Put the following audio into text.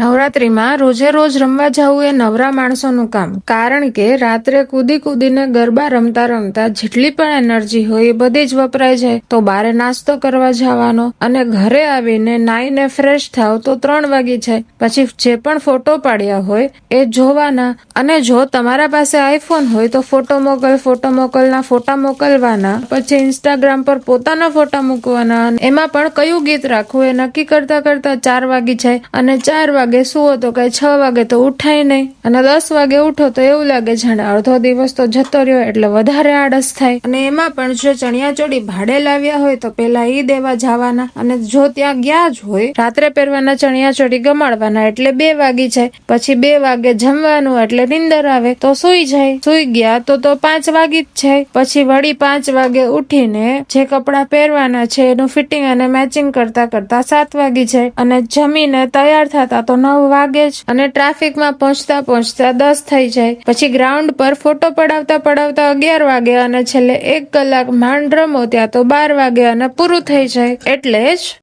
નવરાત્રીમાં રોજે રોજ રમવા જવું એ નવરા માણસોનું કામ. કારણ કે રાત્રે કૂદી કૂદીને ગરબા રમતા રમતા જેટલી પણ એનર્જી હોય એ બધી જ વપરાય જાય તો બારે નાસ્તો કરવા જવાનો અને ઘરે આવીને નાઈને ફ્રેશ થાવ તો ત્રણ વાગી જાય. પછી જે પણ ફોટો પાડ્યા હોય એ જોવાના અને જો તમારા પાસે આઈફોન હોય તો ફોટો મોકલ, ફોટો મોકલના, ફોટા મોકલવાના. પછી ઇન્સ્ટાગ્રામ પર પોતાના ફોટા મૂકવાના એમાં પણ કયું ગીત રાખવું એ નક્કી કરતા કરતા ચાર વાગી જાય અને ચાર વાગે સુવો તો કઈ છ વાગે તો ઉઠાય નહીં. અને દસ વાગે ઉઠો તો એવું લાગે જાણે અડધો દિવસ તો જતો રહ્યો એટલે વધારે આળસ થાય. અને એમાં પણ જો ચણિયા ચોળી ભાડે લાવ્યા હોય તો પેલા ઈ દેવા જવાના. અને જો ત્યાં ગયા જ હોય, રાત્રે પહેરવાના ચણિયા ચોળી ગમાડવાના એટલે બે વાગી જાય. પછી બે વાગે જમવાનું એટલે નીંદર આવે તો સુઈ જાય. સુઈ ગયા તો તો પાંચ વાગી જ જાય. પછી વળી પાંચ વાગે ઉઠીને જે કપડાં પહેરવાના છે એનું ફિટિંગ અને મેચિંગ કરતા કરતા સાત વાગી જાય. અને જમીને તૈયાર થતા તો નવ વાગે જ અને ટ્રાફિકમાં પહોંચતા પહોંચતા દસ થઈ જાય. પછી ગ્રાઉન્ડ પર ફોટો પડાવતા પડાવતા અગિયાર વાગે અને છેલ્લે એક કલાક માંડ રમો ત્યાં તો બાર વાગે અને પૂરું થઈ જાય. એટલે જ